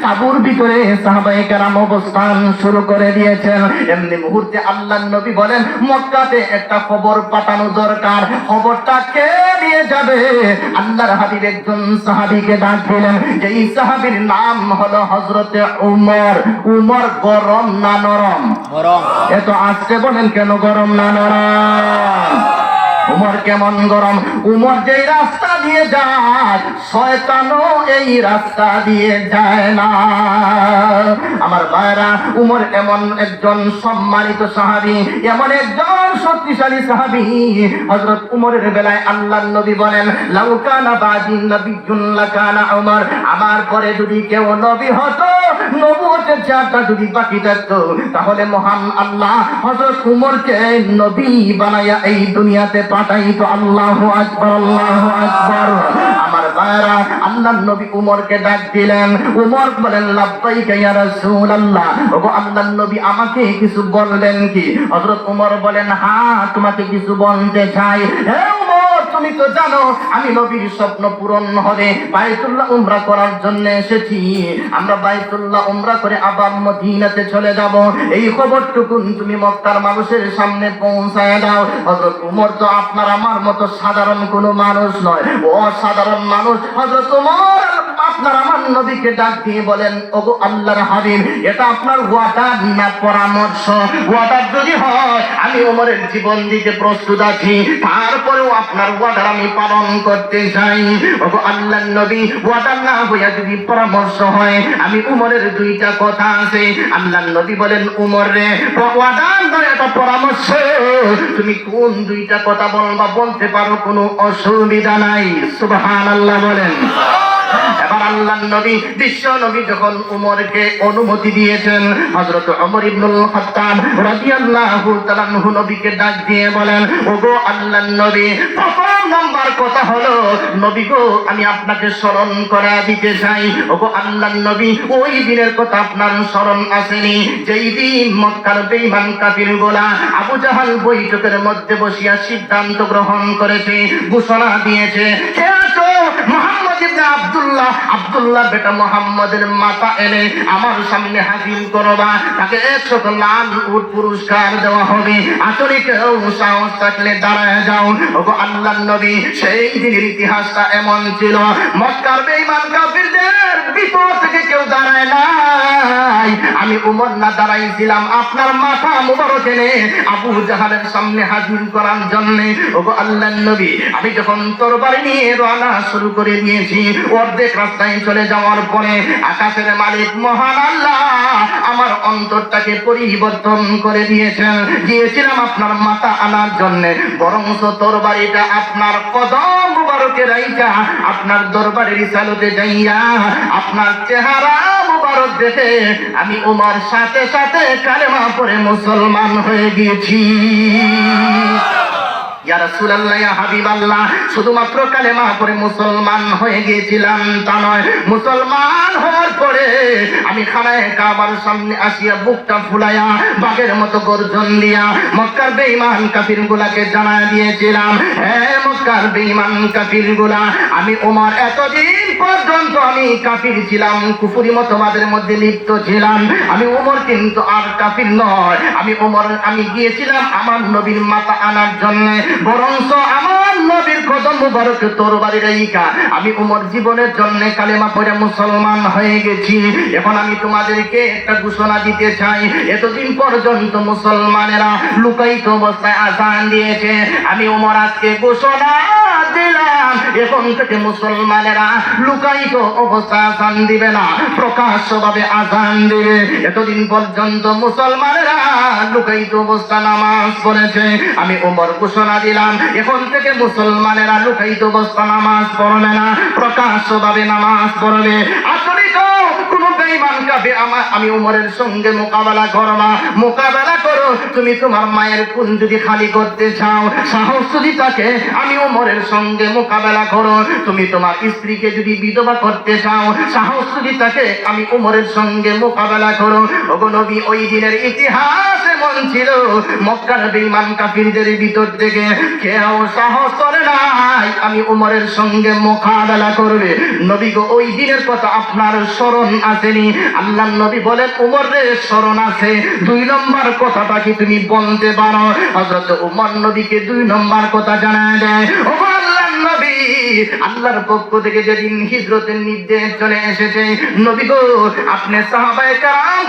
তাবুর ভিতরে সাহাবায়ে কেরাম অবস্থান শুরু করে দিয়েছেন এমনি মুহূর্তে আল্লাহ নবী বলেন মক্কাতে একটা খবর পাঠানো দরকার খবরটা কে নিয়ে যাবে? আল্লাহর হাবিব একজন সাহাবীকে ডাক দিলেন যেই সাহাবীর নাম হলো হযরতে উমর। উমর গরম না নরম। গরম। এত আসতে বলেন কেন গরম? না নরম উমর কেমন গরম? উমর যেই রাস্তা দিয়ে যায়, শয়তানও এই রাস্তা দিয়ে যায় না। আমার ভাইরা, উমর এমন একজন সম্মানিত সাহাবী, এমন একজন শক্তিশালী সাহাবী। হযরত উমরের বেলায় আল্লাহর নবী বলেন লাউকানা বাদিন নবিয়্যুন লাকানা উমর। আমার পরে যদি কেউ নবী হতো নবুয়তের চেয়ারটা যদি বাকি থাকতো, তাহলে মহান আল্লাহ হযরত উমরকে নবী বানায়া এই দুনিয়াতে পাঠাইতো। আল্লাহু আকবার আল্লাহু আকবার। আমার নবী উমরকে ডাক দিলেন। উমর বলেন, লাব্বাইকা ইয়া রাসূলুল্লাহ। ওগো নবী আমাকে কিছু বললেন কি? হযরত উমর বলেন হ্যাঁ তোমাকে কিছু বলতে চাই। তুমি তো জানো, আমি নবীর স্বপ্ন পূরণ হবে বাইতুল্লাহ উমরা করার জন্য এসেছি। আমরা বাইতুল্লাহ উমরা করে আবার মদিনাতে চলে যাব। এই খবরটুকুন তুমি মক্কার মানুষের সামনে পৌঁছায় দাও। হযরত উমর তো আপনার আমার মতো সাধারণ কোনো মানুষ নয়। ও সাধারণ মানুষ। হযরত উমর আপনার আমার নবীকে ডাক দিয়ে বলেন, ওগো আল্লাহর হাবিব, এটা আপনার ওয়াদার না পরামর্শ? ওয়াদার যদি হয়, আমি ওমরের জীবন দিতে প্রস্তুত আছি। তারপরেও আপনার ওয়াদার আমি পালন করতে চাই। ওগো আল্লাহ নবী ওয়াদার না হইয়া যদি পরামর্শ হয়, আমি উমরের দুইটা কথা আছে। আল্লাহ নবী বলেন, উমর রে, ওয়াদার নয় এটা পরামর্শ। তুমি কোন দুইটা কথা বলবা বলতে পারো, কোনো অসুবিধা নাই। সুবহানাল্লাহ বলেন। আল্লাহ নবী, বিশ্ব নবী যখন উমরকে অনুমতি দিয়েছেন, হযরত ওমর ইবনুল খাত্তাব রাদিয়াল্লাহু তাআলা নবীকে ডাক দিয়ে বলেন, ওগো আল্লাহ নবী, প্রথম নাম্বার কথা হলো, নবী গো, আমি আপনাকে স্মরণ করা দিতে চাই। ওগো আল্লাহ নবী, ওই দিনের কথা আপনার স্মরণ আসেনি। যেই দিন মক্কার বেঈমান কাফির গোলা আবু জাহাল বৈঠকের মধ্যে বসিয়া সিদ্ধান্ত গ্রহণ করেছে, ঘোষণা দিয়েছে কে আছো মোহাম্মদ বেটা মোহাম্মদের মাথা আমার সামনে হাজির করবা। তাকে লাল পুরস্কার দেওয়া হবে। দাঁড়ায় যাও। আল্লাহ নবী, সেই দিনের ইতিহাসটা এমন ছিল। মক্কার বেঈমান কাফিরদের আমি উমর না দাঁড়াইছিলাম নিয়ে রওনা শুরু করে দিয়েছি, অর্ধেক রাস্তায় চলে যাওয়ার পরে আকাশের মালিক মহান আল্লাহ আমার অন্তরটাকে পরিবর্তন করে দিয়েছেন। গিয়েছিলাম আপনার মাথা আনার জন্য বরং তরবারিটা আপনার কদম মুবারকে রাইকা আপনার দরবারে রিসালতে যাইয়া আপনার চেহারা মুবারক দেখে আমি উমার সাথে সাথে কালেমা পরে মুসলমান হয়ে গিয়েছি। শুধুমাত্র কালেমা পরে মুসলমান হয়ে গিয়েছিলাম তা নয়, মুসলমান হওয়ার পরে আমি খানায় কাবার সামনে আসিয়া বুকটা ফুলাইয়া, বাঘের মতো গর্জন দিয়া মক্কার বেঈমান কাফির গুলাকে জানা দিয়েছিলাম হ্যাঁ মক্কার বেঈমান কাফিরগুলা আমি ওমার এতদিন পর্যন্ত আমি কাফির ছিলাম, কুফুরি মতবাদের মধ্যে লিপ্ত ছিলাম, আমি ওমর কিন্তু আর কাফির নয়, আমি ওমর, আমি গিয়েছিলাম আমার নবীর মাথা আনার জন্য, বরঞ্চ আমার নবীর কদম মুবারক তোর বাড়ি রেখা আমি উমর জীবনের জন্য কালেমা পড়ে মুসলমান হয়ে গেছি এখন আমি তোমাদেরকে একটা ঘোষণা দিতে চাই। এতদিন পর্যন্ত মুসলমানেরা লুকায়িত অবস্থায় আজান দিয়েছে। আমি উমর আজকে ঘোষণা দিলাম। এখন থেকে মুসলমানেরা লুকায়িত অবস্থা আজান দিবে না, প্রকাশ্যভাবে আজান দিবে। এতদিন পর্যন্ত মুসলমানেরা লুকায়িত অবস্থা নামাজ পড়েছে। আমি ওমর ঘোষণা দিলাম। এখন থেকে মুসলমানেরা লুকায়িত অবস্থা নামাজ পড়বে না, প্রকাশ্যভাবে নামাজ পড়বে। কাফির আমা- উমরের সঙ্গে মোকাবেলা করো না। মোকাবেলা করো, তুমি তোমার মায়ের কুল যদি খালি করতে চাও, সাহস যদি থাকে, আমি উমরের সঙ্গে মোকাবেলা করো। তুমি তোমার স্ত্রীকে যদি বিধবা করতে চাও, সাহস যদি থাকে, আমি উমরের সঙ্গে মোকাবেলা করো। ওগো নবী, ওই দিনের ইতিহাস এমন ছিল। মক্কার বেঈমান কাফিরদের ভিতর থেকে কেউ সাহস করে নাই, আমি উমরের সঙ্গে মোকাবেলা করবে। নবী গো, ওই দিনের কথা আপনার স্মরণ আসেনি? আল্লাহ নবী বলেন উমরের স্মরণ আছে। দুই নম্বর কথাটা কি তুমি বলতে পারো? হযরত উমর নবীকে দুই নম্বর কথা জানায় দেয় আল্লাহর পক্ষ থেকে যেদিন হিজরতের নির্দেশ চলে এসেছে, নবী গো, আপনি সাহাবায়ে কারাম